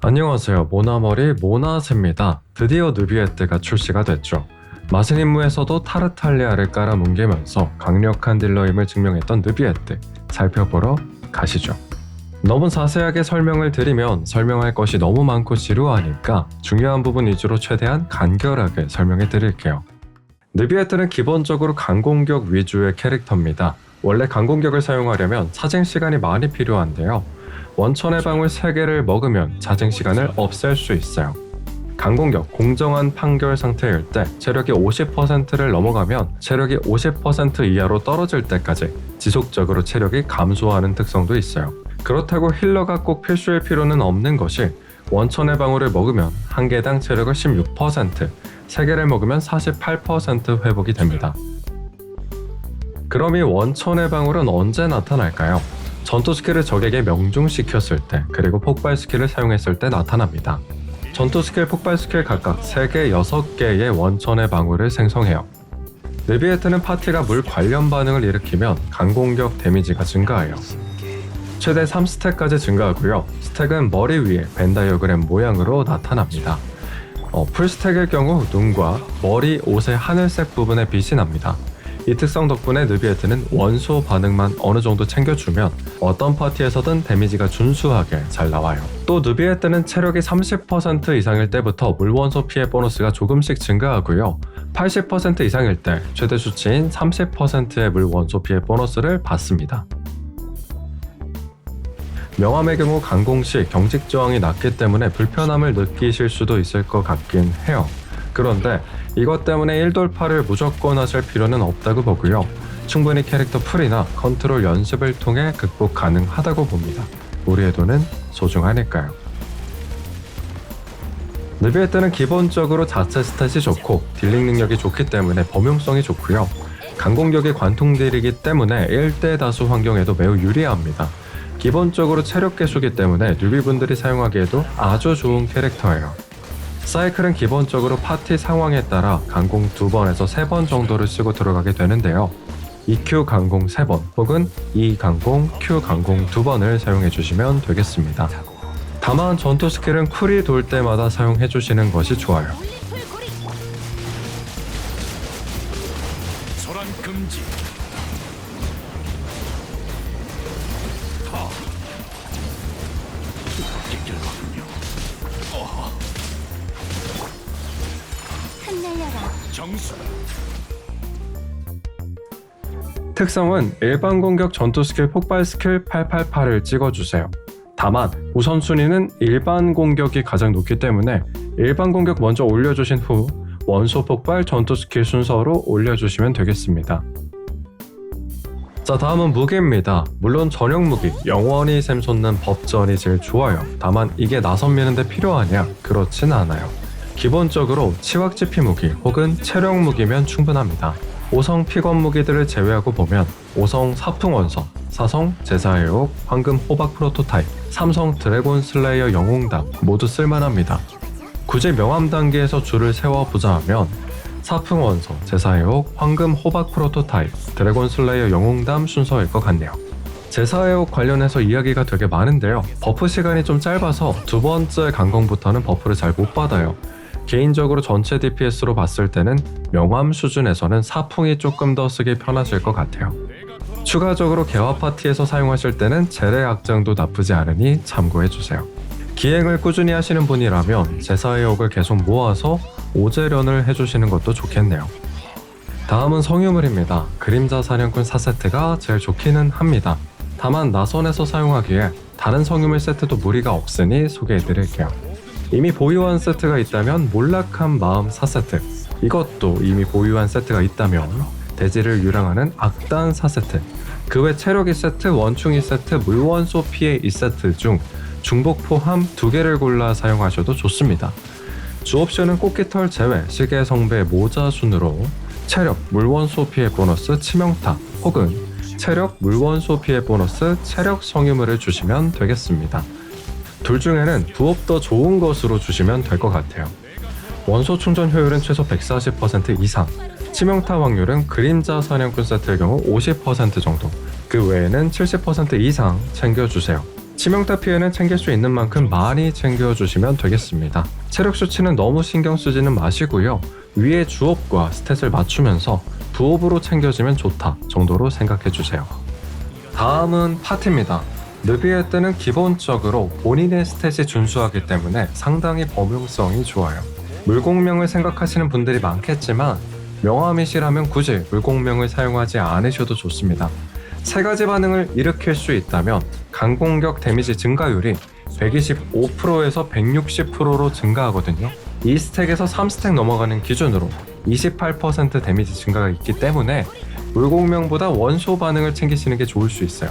안녕하세요. 모나머리 모나세입니다. 드디어 느비에뜨가 출시가 됐죠. 마신 임무에서도 타르탈리아를 깔아 뭉개면서 강력한 딜러임을 증명했던 느비에뜨 살펴보러 가시죠. 너무 자세하게 설명을 드리면 설명할 것이 너무 많고 지루하니까 중요한 부분 위주로 최대한 간결하게 설명해 드릴게요. 느비에뜨는 기본적으로 강공격 위주의 캐릭터입니다. 원래 강공격을 사용하려면 차징 시간이 많이 필요한데요. 원천의 방울 3개를 먹으면 자증 시간을 없앨 수 있어요. 강공격, 공정한 판결 상태일 때 체력이 50%를 넘어가면 체력이 50% 이하로 떨어질 때까지 지속적으로 체력이 감소하는 특성도 있어요. 그렇다고 힐러가 꼭 필수일 필요는 없는 것이 원천의 방울을 먹으면 한 개당 체력을 16%, 3개를 먹으면 48% 회복이 됩니다. 그럼 이 원천의 방울은 언제 나타날까요? 전투 스킬을 적에게 명중시켰을 때, 그리고 폭발 스킬을 사용했을 때 나타납니다. 전투 스킬, 폭발 스킬 각각 3개, 6개의 원천의 방울을 생성해요. 느비에트는 파티가 물 관련 반응을 일으키면 강공격 데미지가 증가해요. 최대 3스택까지 증가하고요. 스택은 머리 위에 벤다이어그램 모양으로 나타납니다. 어, 풀스택일 경우 눈과 머리, 옷의 하늘색 부분에 빛이 납니다. 이 특성 덕분에 느비에트는 원소 반응만 어느 정도 챙겨주면 어떤 파티에서든 데미지가 준수하게 잘 나와요. 또 느비에트는 체력이 30% 이상일 때부터 물원소 피해 보너스가 조금씩 증가하고요. 80% 이상일 때 최대 수치인 30%의 물원소 피해 보너스를 받습니다. 명함의 경우 강공 시 경직 저항이 낮기 때문에 불편함을 느끼실 수도 있을 것 같긴 해요. 그런데 이것 때문에 1돌파를 무조건 하실 필요는 없다고 보고요. 충분히 캐릭터 풀이나 컨트롤 연습을 통해 극복 가능하다고 봅니다. 우리의 돈은 소중하니까요. 느비의 때는 기본적으로 자체 스탯이 좋고 딜링 능력이 좋기 때문에 범용성이 좋고요. 강공격이 관통딜이기 때문에 1대 다수 환경에도 매우 유리합니다. 기본적으로 체력 개수기 때문에 뉴비분들이 사용하기에도 아주 좋은 캐릭터예요. 사이클은 기본적으로 파티 상황에 따라 강공 2번에서 3번 정도를 쓰고 들어가게 되는데요. EQ 강공 3번 혹은 E 강공, Q 강공 2번을 사용해 주시면 되겠습니다. 다만 전투 스킬은 쿨이 돌 때마다 사용해 주시는 것이 좋아요. 금지. 정수. 특성은 일반 공격 전투 스킬 폭발 스킬 888을 찍어주세요. 다만 우선순위는 일반 공격이 가장 높기 때문에 일반 공격 먼저 올려주신 후 원소 폭발 전투 스킬 순서로 올려주시면 되겠습니다. 자 다음은 무기입니다. 물론 전용 무기 영원히 샘솟는 법전이 제일 좋아요. 다만 이게 나선 미는데 필요하냐? 그렇진 않아요. 기본적으로 치왁지피 무기 혹은 체력 무기면 충분합니다. 5성 피건 무기들을 제외하고 보면 5성 사풍 원석, 4성 제사의 옥, 황금 호박 프로토타입, 3성 드래곤 슬레이어 영웅담 모두 쓸만합니다. 굳이 명함 단계에서 줄을 세워보자 하면 사풍 원석, 제사의 옥, 황금 호박 프로토타입, 드래곤 슬레이어 영웅담 순서일 것 같네요. 제사의 옥 관련해서 이야기가 되게 많은데요. 버프 시간이 좀 짧아서 두 번째 강공부터는 버프를 잘 못 받아요. 개인적으로 전체 DPS로 봤을 때는 명함 수준에서는 사풍이 조금 더 쓰기 편하실 것 같아요. 추가적으로 개화 파티에서 사용하실 때는 재래 악장도 나쁘지 않으니 참고해주세요. 기행을 꾸준히 하시는 분이라면 제사의 옥을 계속 모아서 오재련을 해주시는 것도 좋겠네요. 다음은 성유물입니다. 그림자 사냥꾼 4세트가 제일 좋기는 합니다. 다만 나선에서 사용하기에 다른 성유물 세트도 무리가 없으니 소개해드릴게요. 이미 보유한 세트가 있다면 몰락한 마음 4세트 이것도 이미 보유한 세트가 있다면 대지를 유랑하는 악단 4세트 그 외 체력 2세트, 원충 2세트, 물원소 피해 2세트 중 중복 포함 두 개를 골라 사용하셔도 좋습니다. 주 옵션은 꽃깃털 제외, 시계 성배 모자 순으로 체력, 물원소 피해 보너스 치명타 혹은 체력, 물원소 피해 보너스 체력 성유물을 주시면 되겠습니다. 둘 중에는 부업 더 좋은 것으로 주시면 될 것 같아요. 원소 충전 효율은 최소 140% 이상, 치명타 확률은 그림자 사냥꾼 세트의 경우 50% 정도, 그 외에는 70% 이상 챙겨주세요. 치명타 피해는 챙길 수 있는 만큼 많이 챙겨주시면 되겠습니다. 체력 수치는 너무 신경 쓰지는 마시고요. 위의 주업과 스탯을 맞추면서 부업으로 챙겨지면 좋다 정도로 생각해주세요. 다음은 파티입니다. 느비의 때는 기본적으로 본인의 스탯이 준수하기 때문에 상당히 범용성이 좋아요. 물공명을 생각하시는 분들이 많겠지만 명함이시라면 굳이 물공명을 사용하지 않으셔도 좋습니다. 세 가지 반응을 일으킬 수 있다면 강공격 데미지 증가율이 125%에서 160%로 증가하거든요. 2스택에서 3스택 넘어가는 기준으로 28% 데미지 증가가 있기 때문에 물공명보다 원소 반응을 챙기시는 게 좋을 수 있어요.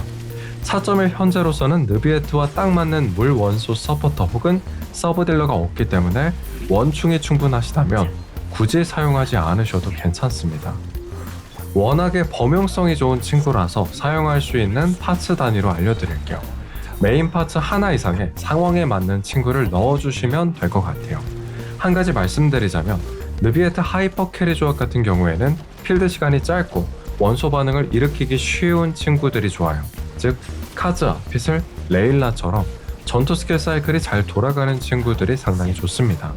4.1 현재로서는 느비에트와 딱 맞는 물 원소 서포터 혹은 서브 딜러가 없기 때문에 원충이 충분하시다면 굳이 사용하지 않으셔도 괜찮습니다. 워낙에 범용성이 좋은 친구라서 사용할 수 있는 파츠 단위로 알려드릴게요. 메인 파츠 하나 이상의 상황에 맞는 친구를 넣어주시면 될 것 같아요. 한 가지 말씀드리자면 느비에트 하이퍼 캐리 조합 같은 경우에는 필드 시간이 짧고 원소 반응을 일으키기 쉬운 친구들이 좋아요. 즉 카즈아, 피슬, 레일라처럼 전투 스킬 사이클이 잘 돌아가는 친구들이 상당히 좋습니다.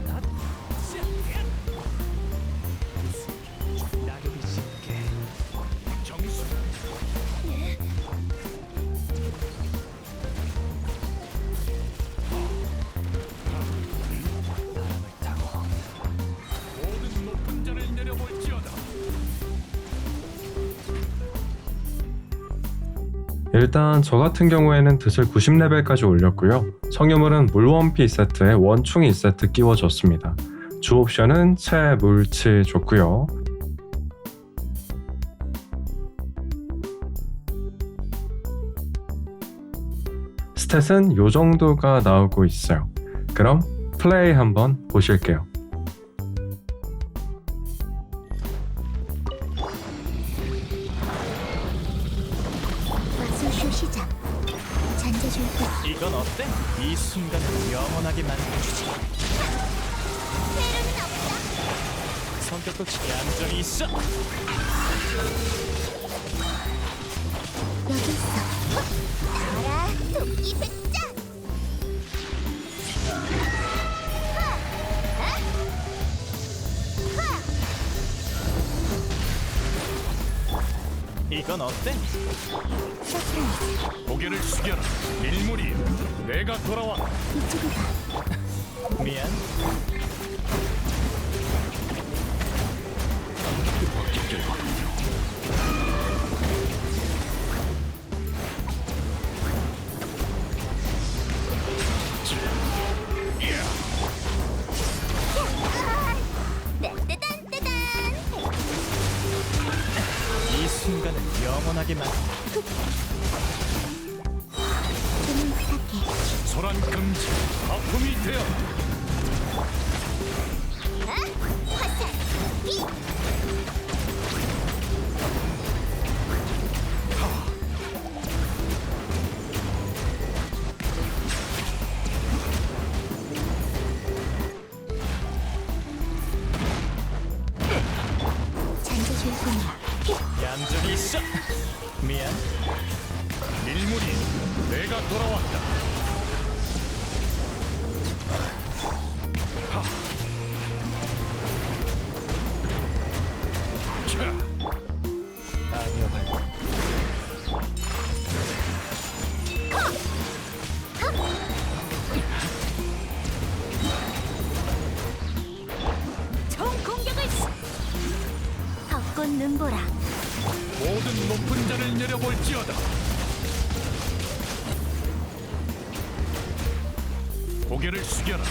일단 저 같은 경우에는 드슬 90레벨까지 올렸고요. 성유물은 물원피 세트에 원충이 세트 끼워줬습니다. 주 옵션은 채, 물치 좋고요. 스탯은 요 정도가 나오고 있어요. 그럼 플레이 한번 보실게요. 성격도 얌전히 있어 여기 있어. 나라 도끼 백자. 이건 어때? 고개를 숙여라 일물이 내가 돌아와 이쪽이다. 미안 아픔이 되어 화살. 이. 얌전히 있어 미안 일물이 내가 돌아왔다 내려볼지어다. 고개를 숙여라.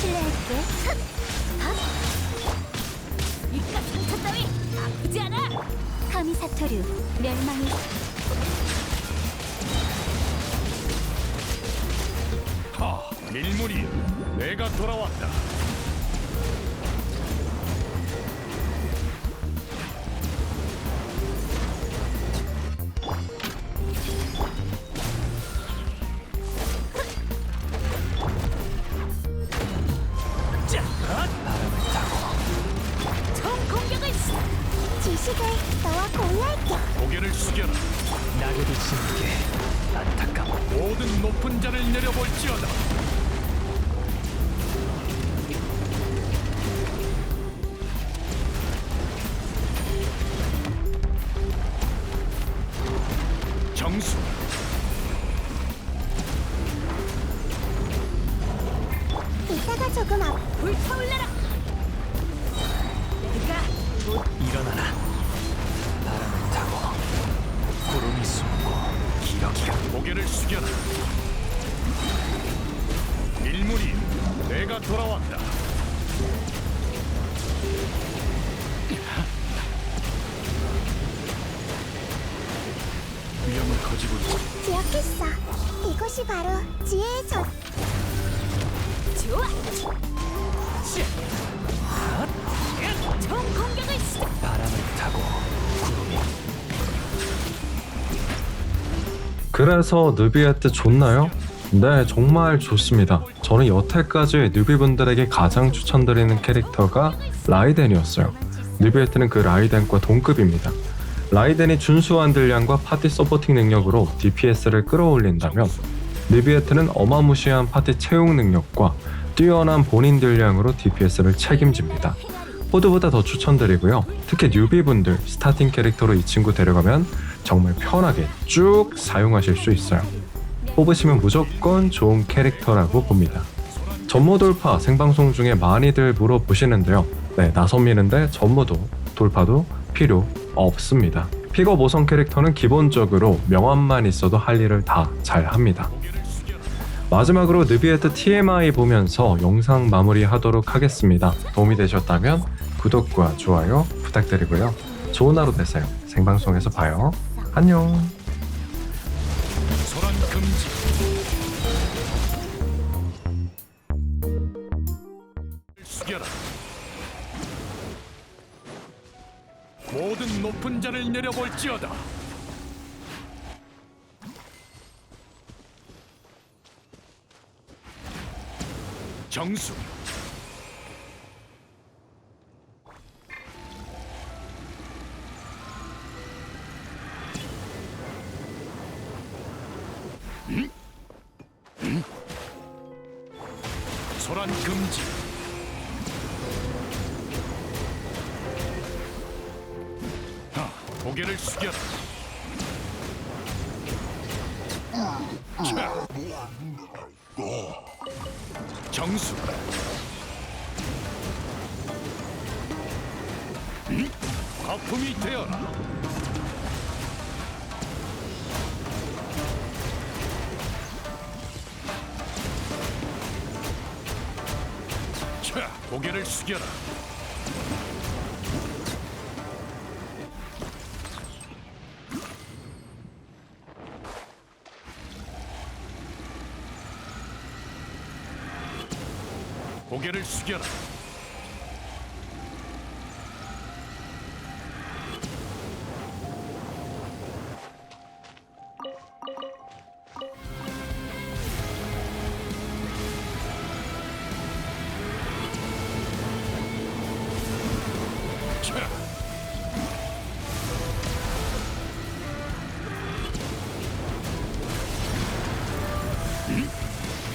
실례할게. 헛! 헛! 이깟 상처 따위 아프지 않아. 카미 사토류 멸망의 하, 밀물이 내가 돌아왔다. 너와 공유할게. 고개를 숙여라. 낙엽이 지는 게 안타까워. 모든 높은 자를 내려볼지어다. 고개를 숙여라. 일물이 내가 돌아왔다. 위험을 거지고 기억했어. 이것이 바로 지혜의 전. 좋아. 총 공격을 시작. 바람을 타고 그래서 느비에트 좋나요? 네, 정말 좋습니다. 저는 여태까지 뉴비분들에게 가장 추천드리는 캐릭터가 라이덴이었어요. 뉴비에트는 그 라이덴과 동급입니다. 라이덴이 준수한 딜량과 파티 서포팅 능력으로 DPS를 끌어올린다면 뉴비에트는 어마무시한 파티 채용 능력과 뛰어난 본인 딜량으로 DPS를 책임집니다. 호드보다 더 추천드리고요. 특히 뉴비분들 스타팅 캐릭터로 이 친구 데려가면 정말 편하게 쭉 사용하실 수 있어요. 뽑으시면 무조건 좋은 캐릭터라고 봅니다. 전모 돌파 생방송 중에 많이들 물어보시는데요. 네, 나선 미는데 전모도 돌파도 필요 없습니다. 픽업 5성 캐릭터는 기본적으로 명함만 있어도 할 일을 다 잘 합니다. 마지막으로 느비에트 TMI 보면서 영상 마무리 하도록 하겠습니다. 도움이 되셨다면 구독과 좋아요 부탁드리고요. 좋은 하루 되세요. 생방송에서 봐요. 안녕. 소란 금지 숙여라. 모든 높은 자를 내려볼지어다. 정수 자. 정수 음? 거품이 되어라 자, 고개를 숙여라. 고개를 숙여라. 자.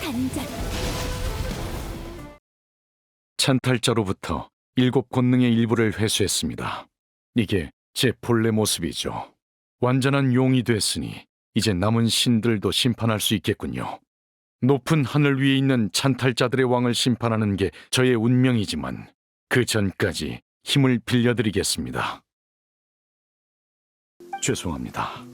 단장. 찬탈자로부터 일곱 권능의 일부를 회수했습니다. 이게 제 본래 모습이죠. 완전한 용이 됐으니 이제 남은 신들도 심판할 수 있겠군요. 높은 하늘 위에 있는 찬탈자들의 왕을 심판하는 게 저의 운명이지만 그 전까지 힘을 빌려드리겠습니다. 죄송합니다.